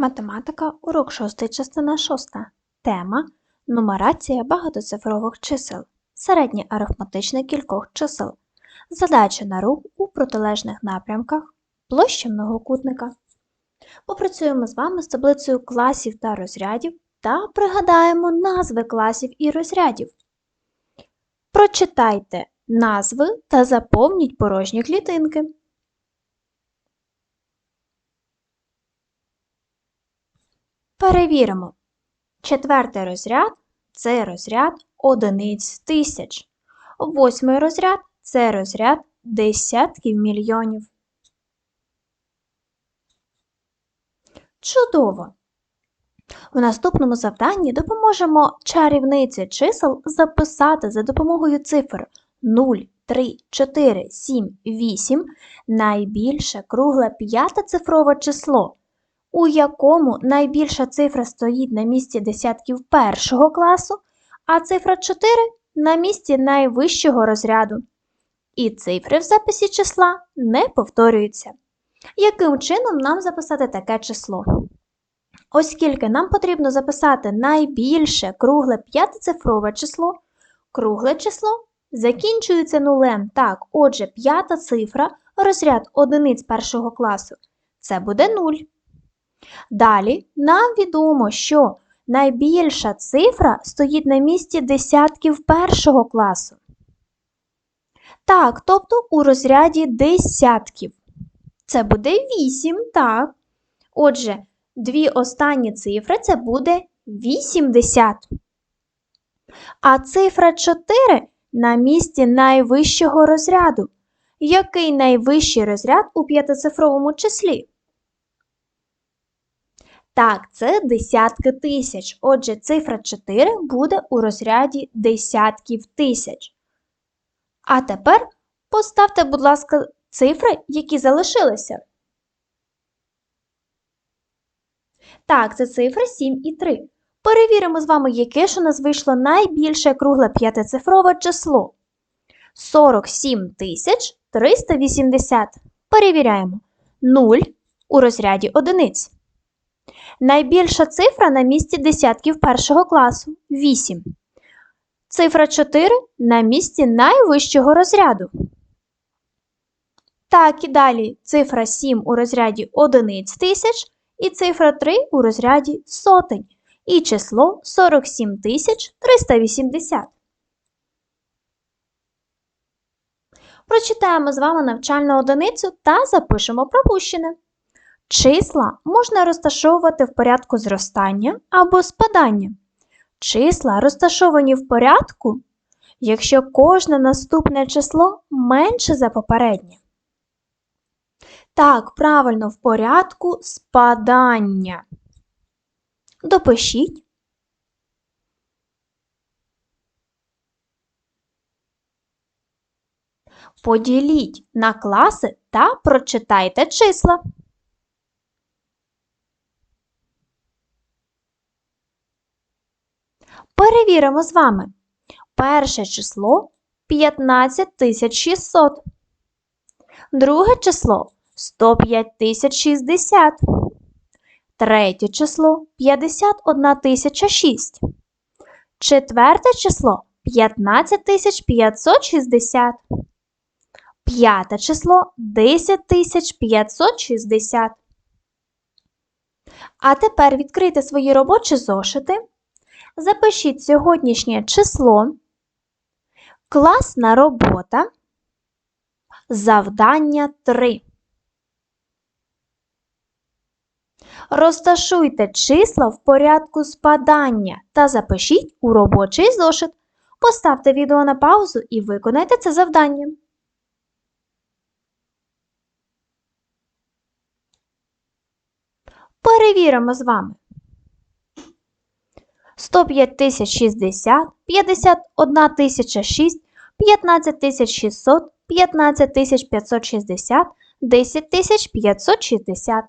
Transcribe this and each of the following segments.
Математика, урок 6, частина 6. Тема Нумерація багатоцифрових чисел. Середнє арифметичне кількох чисел. Задача на рух у протилежних напрямках. Площа многокутника. Попрацюємо з вами з таблицею класів та розрядів та пригадаємо назви класів і розрядів. Прочитайте назви та заповніть порожні клітинки. Перевіримо. Четвертий розряд це розряд одиниць тисяч. Восьмий розряд це розряд десятків мільйонів. Чудово! У наступному завданні допоможемо чарівниці чисел записати за допомогою цифр 0, 3, 4, 7, 8 найбільше кругле п'ятицифрове число у якому найбільша цифра стоїть на місці десятків першого класу, а цифра 4 на місці найвищого розряду. І цифри в записі числа не повторюються. Яким чином нам записати таке число? Оскільки нам потрібно записати найбільше кругле п'ятицифрове число, кругле число закінчується нулем. Так, отже, п'ята цифра, розряд одиниць першого класу, це буде 0. Далі нам відомо, що найбільша цифра стоїть на місці десятків першого класу. Так, тобто у розряді десятків. Це буде 8, так. Отже, дві останні цифри це буде 80. А цифра 4 на місці найвищого розряду. Який найвищий розряд у п'ятицифровому числі? Так, це десятки тисяч. Отже, цифра 4 буде у розряді десятків тисяч. А тепер поставте, будь ласка, цифри, які залишилися. Так, це цифри 7 і 3. Перевіримо з вами, яке ж у нас вийшло найбільше кругле п'ятицифрове число. 47 тисяч 380. Перевіряємо. 0 у розряді одиниць. Найбільша цифра на місці десятків першого класу 8. Цифра 4 на місці найвищого розряду. Так і далі цифра 7 у розряді одиниць тисяч і цифра 3 у розряді сотень. І число 47 380. Прочитаємо з вами навчальну одиницю та запишемо пропущене. Числа можна розташовувати в порядку зростання або спадання. Числа розташовані в порядку, якщо кожне наступне число менше за попереднє. Так, правильно, в порядку спадання. Допишіть. Поділіть на класи та прочитайте числа. Перевіримо з вами. Перше число 15600. Друге число 105060. Третє число 51006. Четверте число 15560. П'яте число 10560. А тепер відкрийте свої робочі зошити. Запишіть сьогоднішнє число, класна робота, завдання 3. Розташуйте числа в порядку спадання та запишіть у робочий зошит. Поставте відео на паузу і виконайте це завдання. Перевіримо з вами. 105 тисяч 60, 51 тисяча 6, 15 тисяч 600, 15 тисяч 560, 10 тисяч 560.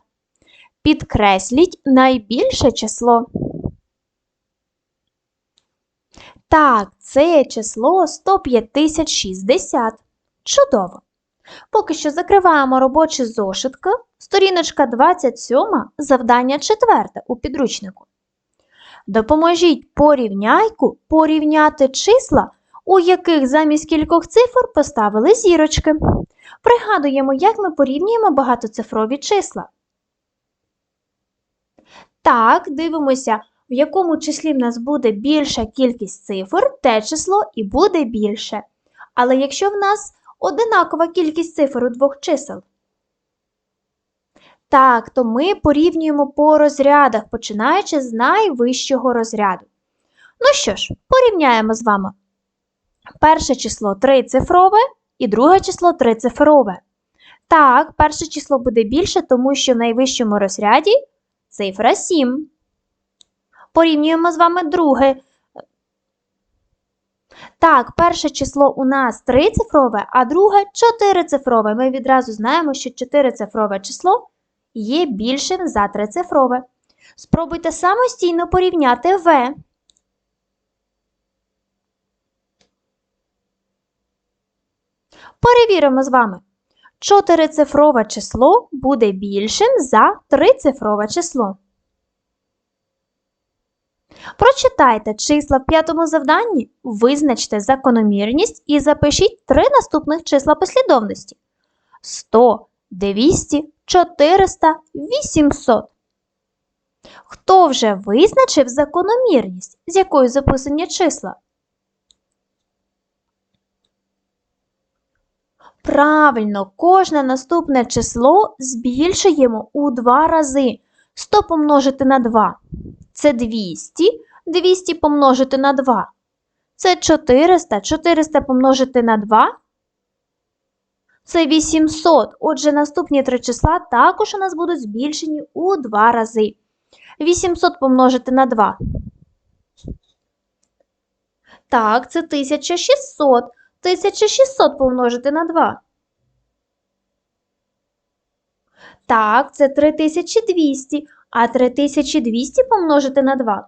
Підкресліть найбільше число. Так, це число 105 тисяч 60. Чудово! Поки що закриваємо робочі зошитки. Сторіночка 27, завдання 4 у підручнику. Допоможіть порівняйку порівняти числа, у яких замість кількох цифр поставили зірочки. Пригадуємо, як ми порівнюємо багатоцифрові числа. Так, дивимося, в якому числі в нас буде більша кількість цифр, те число і буде більше. Але якщо в нас одинакова кількість цифр у двох чисел, так, то ми порівнюємо по розрядах, починаючи з найвищого розряду. Ну що ж, порівняємо з вами. Перше число трицифрове і друге число трицифрове. Так, перше число буде більше, тому що в найвищому розряді цифра 7. Порівнюємо з вами друге. Так, перше число у нас трицифрове, а друге чотирицифрове. Ми відразу знаємо, що чотирицифрове число є більшим за трицифрове. Спробуйте самостійно порівняти В. Перевіримо з вами. Чотирицифрове число буде більшим за трицифрове число. Прочитайте числа в п'ятому завданні, визначте закономірність і запишіть три наступних числа послідовності: 100, 200, 400, 800. Хто вже визначив закономірність, з якою записані числа? Правильно, кожне наступне число збільшуємо у два рази. 100 помножити на 2 це 200, 200 помножити на 2. Це 400, 400 помножити на 2. Це 800. Отже, наступні три числа також у нас будуть збільшені у два рази. 800 помножити на 2. Так, це 1600. 1600 помножити на 2. Так, це 3200. А 3200 помножити на 2.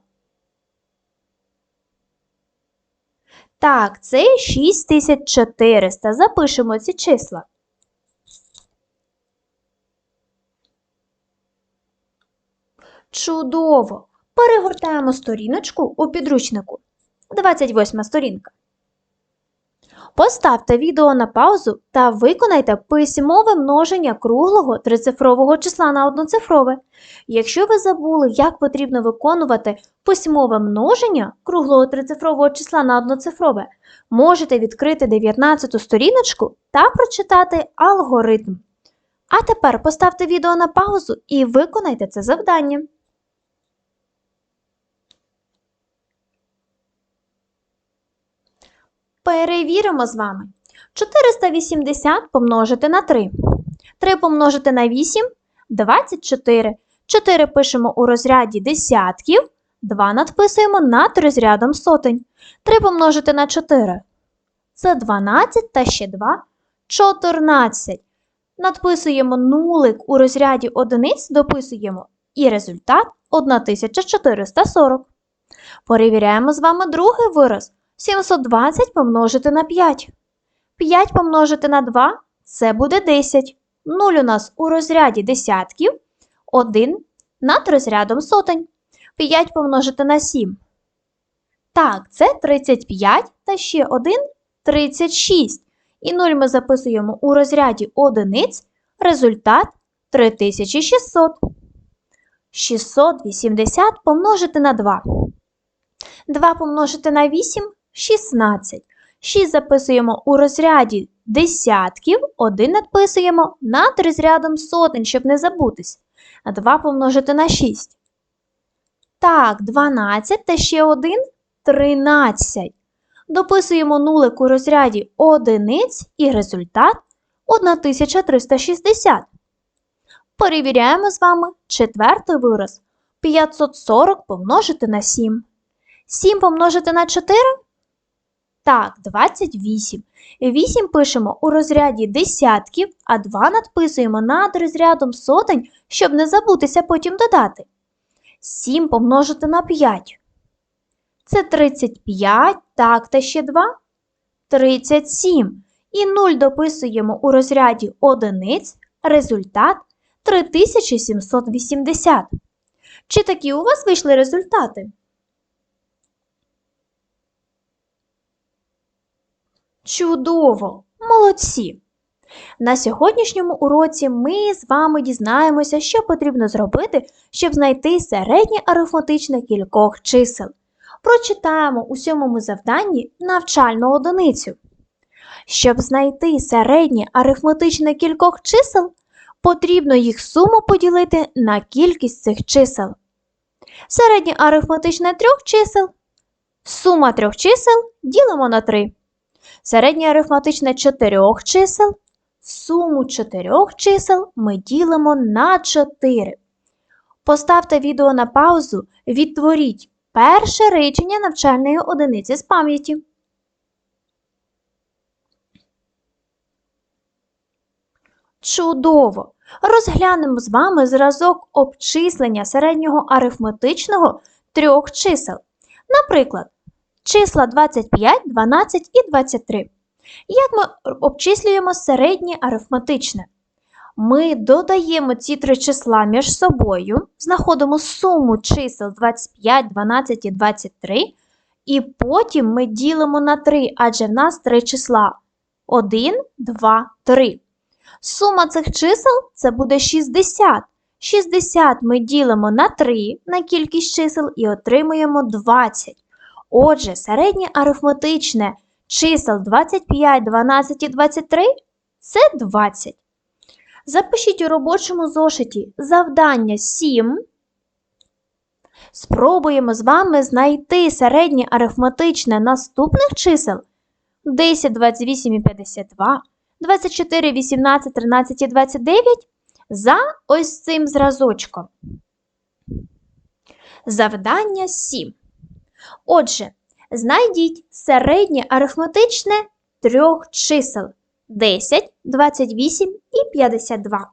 Так, це 6400. Запишемо ці числа. Чудово! Перегортаємо сторіночку у підручнику. 28 сторінка. Поставте відео на паузу та виконайте письмове множення круглого трицифрового числа на одноцифрове. Якщо ви забули, як потрібно виконувати письмове множення круглого трицифрового числа на одноцифрове, можете відкрити 19 сторіночку та прочитати алгоритм. А тепер поставте відео на паузу і виконайте це завдання. Перевіримо з вами. 480 помножити на 3. 3 помножити на 8 24. 4 пишемо у розряді десятків, 2 надписуємо над розрядом сотень. 3 помножити на 4. Це 12 та ще 2 14. Надписуємо нулик у розряді одиниць, дописуємо і результат 1440. Перевіряємо з вами другий вираз. 720 помножити на 5. 5 помножити на 2 це буде 10. 0 у нас у розряді десятків, 1 над розрядом сотень. 5 помножити на 7. Так, це 35 та ще 1 36. І 0 ми записуємо у розряді одиниць. Результат 3600. 680 помножити на 2. 2 помножити на 8 16. 6 записуємо у розряді десятків, 1 надписуємо над розрядом сотень, щоб не забутись. 2 помножити на 6. Так, 12 та ще 1 13. Дописуємо нулик у розряді одиниць і результат 1360. Перевіряємо з вами четвертий вираз. 540 помножити на 7. 7 помножити на 4 так, 28. 8 пишемо у розряді десятків, а 2 надписуємо над розрядом сотень, щоб не забутися потім додати. 7 помножити на 5. Це 35, так, та ще 2. 37. і 0 дописуємо у розряді одиниць, результат 3780. Чи такі у вас вийшли результати? Чудово! Молодці! На сьогоднішньому уроці ми з вами дізнаємося, що потрібно зробити, щоб знайти середнє арифметичне кількох чисел. Прочитаємо у сьомому завданні навчальну одиницю. Щоб знайти середнє арифметичне кількох чисел, потрібно їх суму поділити на кількість цих чисел. Середнє арифметичне трьох чисел. Сума трьох чисел ділимо на 3. Середнє арифметичне чотирьох чисел. Суму чотирьох чисел ми ділимо на 4. Поставте відео на паузу, відтворіть перше речення навчальної одиниці з пам'яті. Чудово! Розглянемо з вами зразок обчислення середнього арифметичного трьох чисел. Наприклад, числа 25, 12 і 23. Як ми обчислюємо середнє арифметичне? Ми додаємо ці три числа між собою, знаходимо суму чисел 25, 12 і 23, і потім ми ділимо на 3, адже в нас три числа 1, 2, 3. Сума цих чисел це буде 60. 60 ми ділимо на 3 на кількість чисел і отримуємо 20. Отже, середнє арифметичне чисел 25, 12 і 23 це 20. Запишіть у робочому зошиті завдання 7. Спробуємо з вами знайти середнє арифметичне наступних чисел 10, 28 і 52, 24, 18, 13 і 29 за ось цим зразочком. Завдання 7. Отже, знайдіть середнє арифметичне трьох чисел 10, 28 і 52.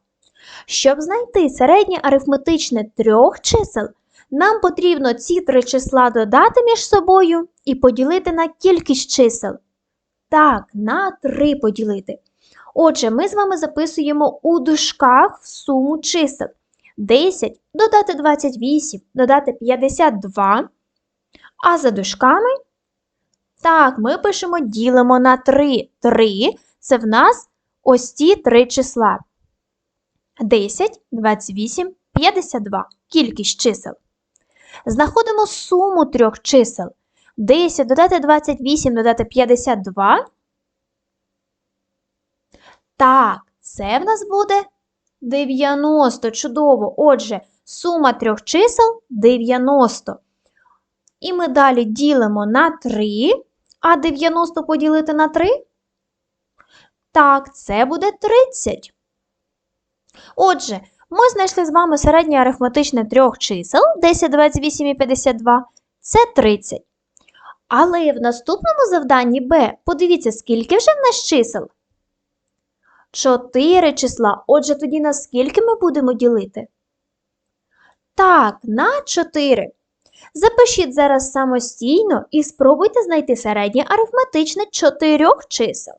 Щоб знайти середнє арифметичне трьох чисел, нам потрібно ці три числа додати між собою і поділити на кількість чисел. Так, на 3 поділити. Отже, ми з вами записуємо у дужках суму чисел. 10 додати 28, додати 52. А за дужками, так, ми пишемо ділимо на 3. 3 це в нас ось ці три числа. 10, 28, 52. Кількість чисел. Знаходимо суму трьох чисел. 10 додати 28, додати 52. Так, це в нас буде 90. Чудово. Отже, сума трьох чисел 90. І ми далі ділимо на 3. А 90 поділити на 3? Так, це буде 30. Отже, ми знайшли з вами середнє арифметичне трьох чисел 10, 28 і 52. Це 30. Але в наступному завданні Б подивіться, скільки вже в нас чисел? 4 числа. Отже, тоді на скільки ми будемо ділити? Так, на 4. Запишіть зараз самостійно і спробуйте знайти середнє арифметичне чотирьох чисел.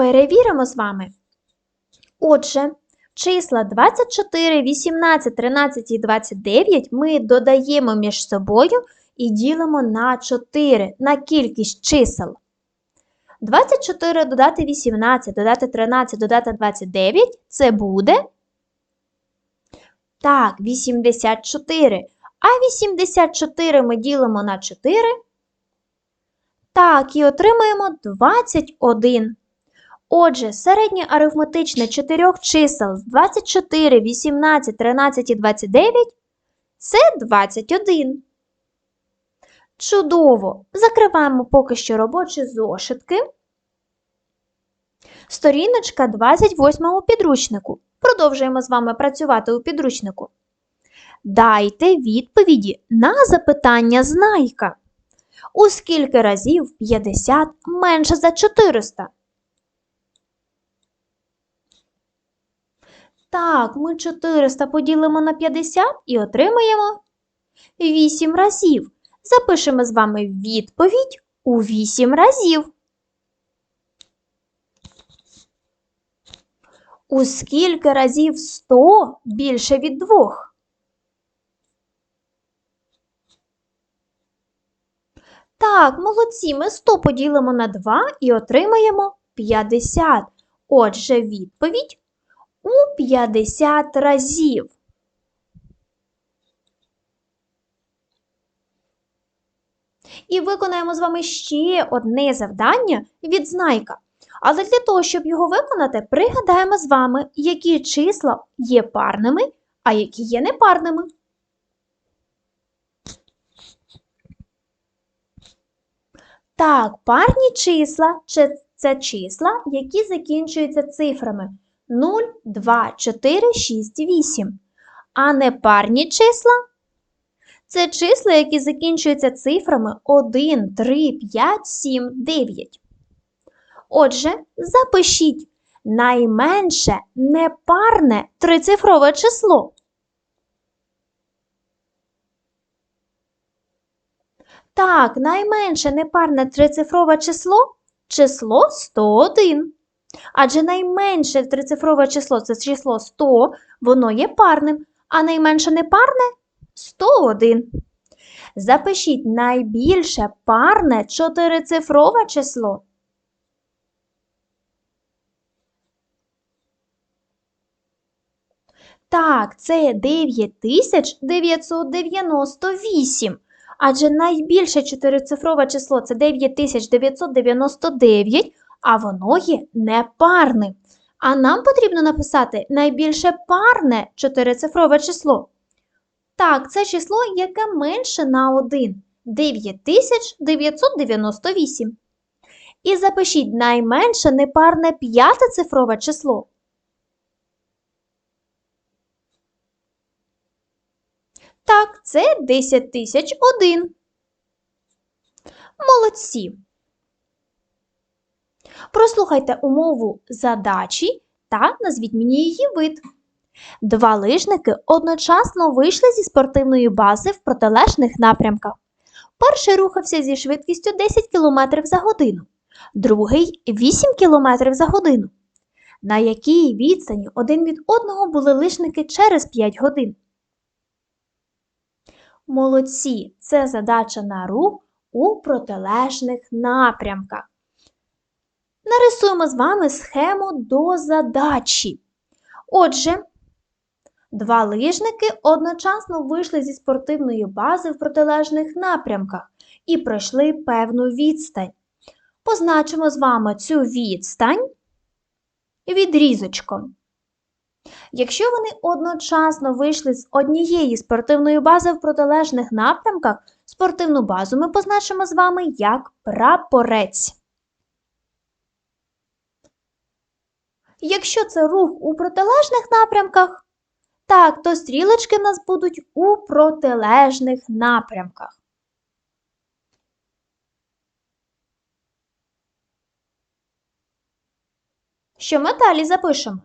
Перевіримо з вами. Отже, числа 24, 18, 13 і 29 ми додаємо між собою і ділимо на 4 на кількість чисел. 24 додати 18, додати 13, додати 29 це буде. Так, 84. А 84 ми ділимо на 4. Так, і отримаємо 21. Отже, середнє арифметичне чотирьох чисел з 24, 18, 13 і 29 це 21. Чудово! Закриваємо поки що робочі зошитки. Сторіночка 28 у підручнику. Продовжуємо з вами працювати у підручнику. Дайте відповіді на запитання знайка. У скільки разів 50 менше за 400? Так, ми 400 поділимо на 50 і отримаємо 8 разів. Запишемо з вами відповідь у 8 разів. У скільки разів 100 більше від 2? Так, молодці, ми 100 поділимо на 2 і отримаємо 50. Отже, відповідь у 50 разів. І виконаємо з вами ще одне завдання від знайка. Але для того, щоб його виконати, пригадаємо з вами, які числа є парними, а які є непарними. Так, парні числа це числа, які закінчуються цифрами 0, 2, 4, 6, 8. А непарні числа це числа, які закінчуються цифрами 1, 3, 5, 7, 9. Отже, запишіть найменше непарне трицифрове число. Так, найменше непарне трицифрове число число 101. Адже найменше трицифрове число це число 100, воно є парним, а найменше непарне 101. Запишіть найбільше парне чотирицифрове число. Так, це 9998. Адже найбільше чотирицифрове число це 9999, а воно є непарним. А нам потрібно написати найбільше парне чотирицифрове число. Так, це число, яке менше на 1 9998. І запишіть найменше непарне п'ятицифрове число. Так, це 10 тисяч один. Молодці. Прослухайте умову задачі та назвіть мені її вид. Два лижники одночасно вийшли зі спортивної бази в протилежних напрямках. Перший рухався зі швидкістю 10 км за годину, другий 8 км за годину. На якій відстані один від одного були лижники через 5 годин. Молодці, це задача на рух у протилежних напрямках. Нарисуємо з вами схему до задачі. Отже, два лижники одночасно вийшли зі спортивної бази в протилежних напрямках і пройшли певну відстань. Позначимо з вами цю відстань відрізочком. Якщо вони одночасно вийшли з однієї спортивної бази в протилежних напрямках, спортивну базу ми позначимо з вами як прапорець. Якщо це рух у протилежних напрямках, так, то стрілочки в нас будуть у протилежних напрямках. Що ми далі запишемо?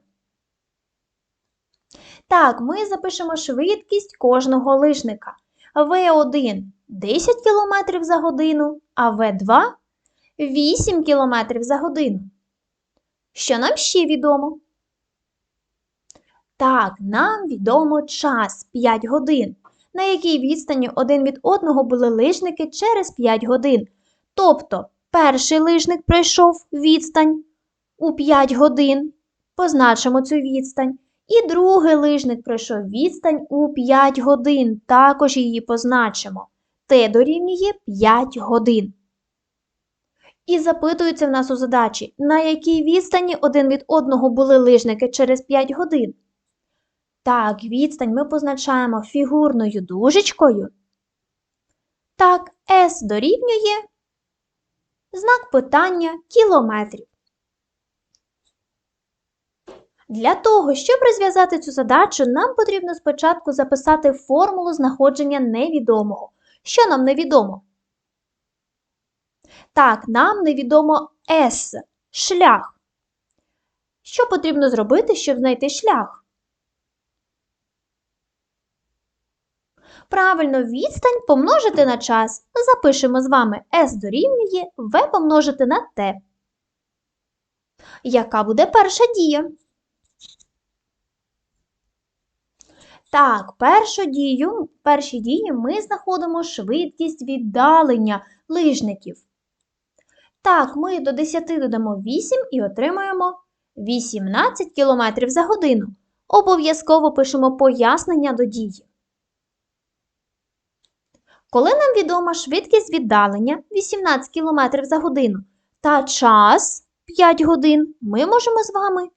Так, ми запишемо швидкість кожного лижника. В1 10 км за годину, а В2 8 км за годину. Що нам ще відомо? Так, нам відомо час 5 годин, на якій відстані один від одного були лижники через 5 годин. Тобто, перший лижник пройшов відстань у 5 годин, позначимо цю відстань. І другий лижник пройшов відстань у 5 годин, також її позначимо. Т дорівнює 5 годин. І запитується в нас у задачі, на якій відстані один від одного були лижники через 5 годин. Так, відстань ми позначаємо фігурною дужечкою. Так, С дорівнює знак питання кілометрів. Для того, щоб розв'язати цю задачу, нам потрібно спочатку записати формулу знаходження невідомого. Що нам невідомо? Так, нам невідомо S шлях. Що потрібно зробити, щоб знайти шлях? Правильно, відстань помножити на час. Запишемо з вами S дорівнює V помножити на T. Яка буде перша дія? Так, дію, першій дії ми знаходимо швидкість віддалення лижників. Так, ми до 10 додамо 8 і отримаємо 18 км за годину. Обов'язково пишемо пояснення до дії. Коли нам відома швидкість віддалення 18 км за годину та час 5 годин, ми можемо з вами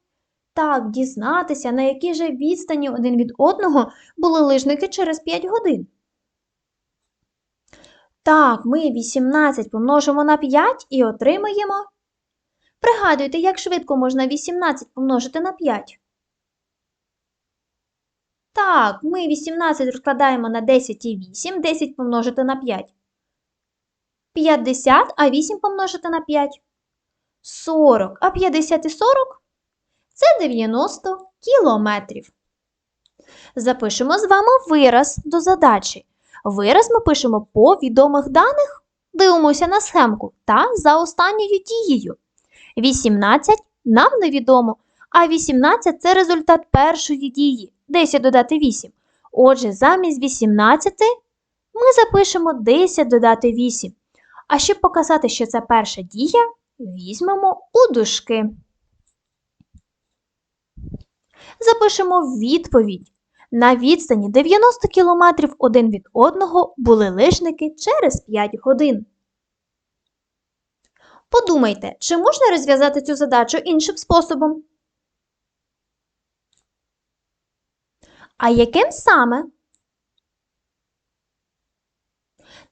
так дізнатися, на якій же відстані один від одного були лижники через 5 годин. Так, ми 18 помножимо на 5 і отримаємо. Пригадуйте, як швидко можна 18 помножити на 5. Так, ми 18 розкладаємо на 10 і 8, 10 помножити на 5. 50, а 8 помножити на 5. 40, а 50 і 40 це 90 кілометрів. Запишемо з вами вираз до задачі. Вираз ми пишемо по відомих даних, дивимося на схемку та за останньою дією. 18 нам невідомо, а 18 це результат першої дії. 10 додати 8. Отже, замість 18 ми запишемо 10 додати 8. А щоб показати, що це перша дія, візьмемо у дужки. Запишемо відповідь. На відстані 90 км один від одного були лижники через 5 годин. Подумайте, чи можна розв'язати цю задачу іншим способом? А яким саме?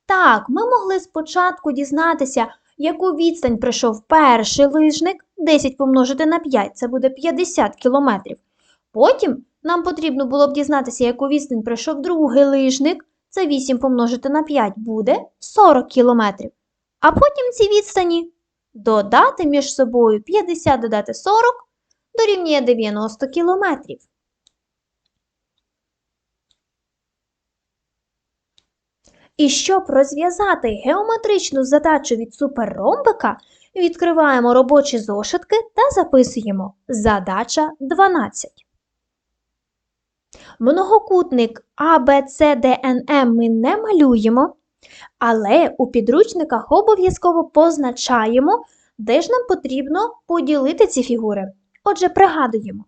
Так, ми могли спочатку дізнатися, яку відстань пройшов перший лижник 10 помножити на 5, це буде 50 кілометрів. Потім нам потрібно було б дізнатися, яку відстань пройшов другий лижник, це 8 помножити на 5 буде 40 кілометрів. А потім ці відстані додати між собою 50 додати 40 дорівнює 90 кілометрів. І щоб розв'язати геометричну задачу від суперромбика, відкриваємо робочі зошитки та записуємо Задача 12. Многокутник ABCDNM ми не малюємо, але у підручниках обов'язково позначаємо, де ж нам потрібно поділити ці фігури. Отже, пригадуємо,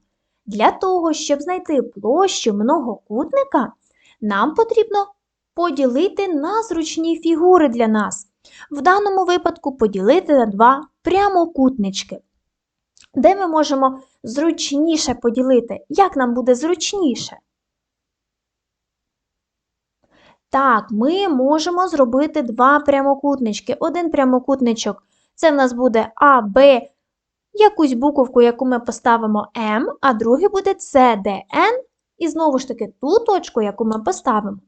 для того, щоб знайти площу многокутника, нам потрібно поділити на зручні фігури для нас. В даному випадку поділити на два прямокутнички. Де ми можемо зручніше поділити? Як нам буде зручніше? Так, ми можемо зробити два прямокутнички. Один прямокутничок це в нас буде А, Б, якусь буковку, яку ми поставимо М, а другий буде С, Д, Н. І знову ж таки ту точку, яку ми поставимо.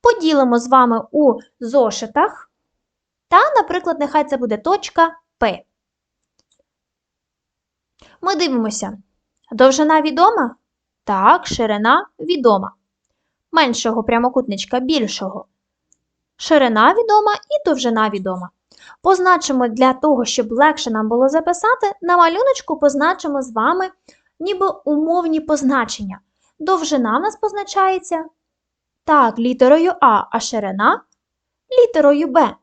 Поділимо з вами у зошитах. Та, наприклад, нехай це буде точка П. Ми дивимося. Довжина відома? Так, ширина відома. Меншого прямокутничка більшого. Ширина відома і довжина відома. Позначимо для того, щоб легше нам було записати, на малюночку позначимо з вами ніби умовні позначення. Довжина в нас позначається так, літерою А, а ширина літерою Б.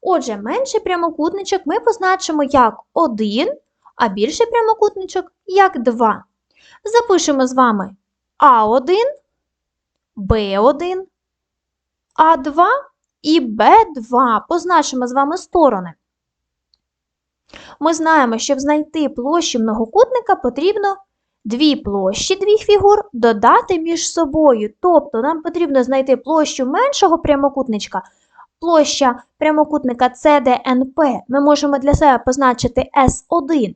Отже, менший прямокутничок ми позначимо як 1, а більший прямокутничок як 2. Запишемо з вами А1, Б1, А2 і Б2. Позначимо з вами сторони. Ми знаємо, щоб знайти площу многокутника, потрібно дві площі двох фігур додати між собою. Тобто нам потрібно знайти площу меншого прямокутничка, площа прямокутника CDNP ми можемо для себе позначити S1.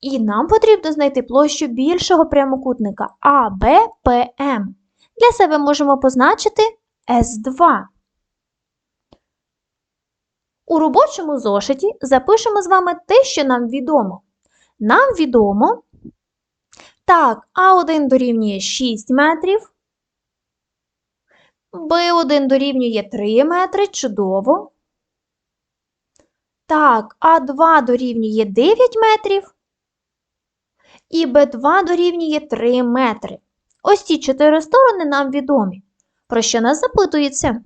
І нам потрібно знайти площу більшого прямокутника ABPM. Для себе можемо позначити S2. У робочому зошиті запишемо з вами те, що нам відомо. Нам відомо, так, А1 дорівнює 6 метрів. b1 дорівнює 3 метри, чудово. Так, А2 дорівнює 9 метрів. І Б2 дорівнює 3 метри. Ось ці чотири сторони нам відомі. Про що нас запитується?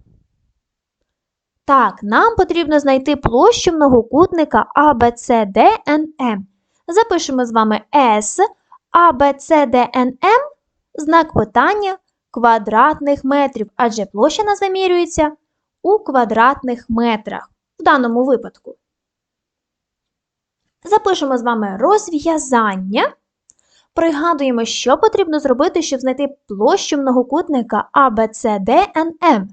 Так, нам потрібно знайти площу многокутника ABCDNM. Запишемо з вами S, ABCDNM, знак питання квадратних метрів, адже площа нас вимірюється у квадратних метрах в даному випадку. Запишемо з вами розв'язання. Пригадуємо, що потрібно зробити, щоб знайти площу многокутника ABCDNM.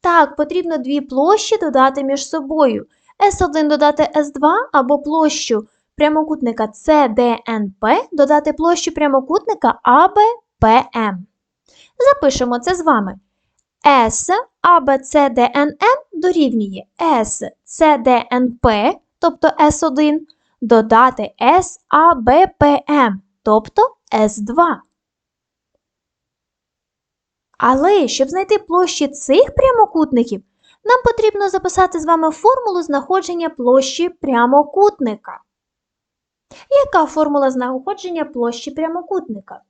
Так, потрібно дві площі додати між собою. S1 додати S2 або площу прямокутника CDNP додати площу прямокутника ABPM. Запишемо це з вами. S ABCDNM дорівнює SCDNP, тобто S1, додати SABPM, тобто S2. Але щоб знайти площі цих прямокутників, нам потрібно записати з вами формулу знаходження площі прямокутника. Яка формула знаходження площі прямокутника?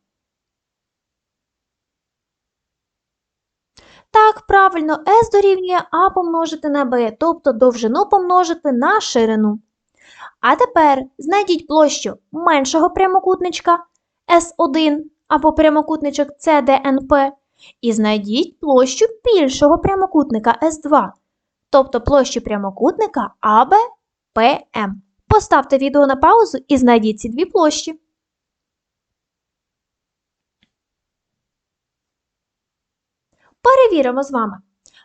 Так, правильно, S дорівнює А помножити на Б, тобто довжину помножити на ширину. А тепер знайдіть площу меншого прямокутничка S1 або прямокутничок CDNP і знайдіть площу більшого прямокутника S2, тобто площу прямокутника ABPM. Поставте відео на паузу і знайдіть ці дві площі. Перевіримо з вами.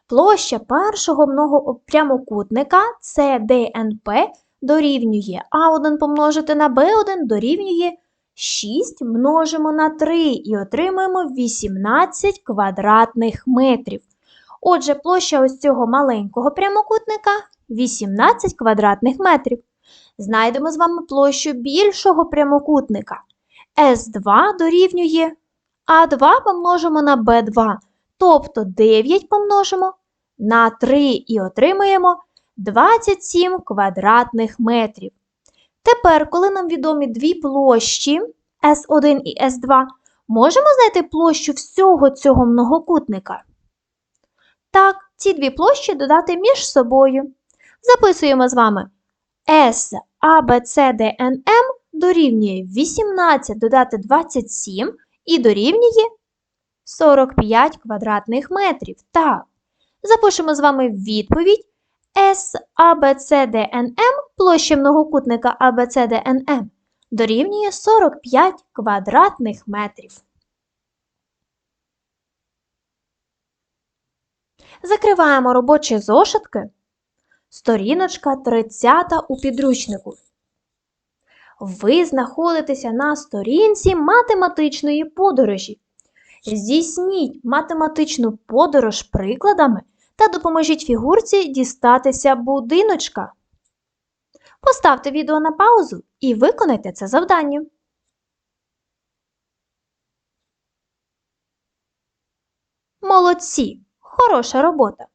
Площа першого многопрямокутника CDNP дорівнює А1 помножити на Б1 дорівнює 6 множимо на 3 і отримуємо 18 квадратних метрів. Отже, площа ось цього маленького прямокутника 18 квадратних метрів. Знайдемо з вами площу більшого прямокутника. С2 дорівнює А2 помножимо на Б2, тобто 9 помножимо на 3 і отримаємо 27 квадратних метрів. Тепер, коли нам відомі дві площі S1 і S2, можемо знайти площу всього цього многокутника? Так, ці дві площі додати між собою. Записуємо з вами S ABCDNM дорівнює 18 додати 27 і дорівнює 45 квадратних метрів. Так, запишемо з вами відповідь S ABCDNM площа многокутника ABCDNM дорівнює 45 квадратних метрів. Закриваємо робочі зошитки. Сторіночка 30 у підручнику. Ви знаходитеся на сторінці математичної подорожі. Здійсніть математичну подорож прикладами та допоможіть фігурці дістатися будиночка. Поставте відео на паузу і виконайте це завдання. Молодці! Хороша робота!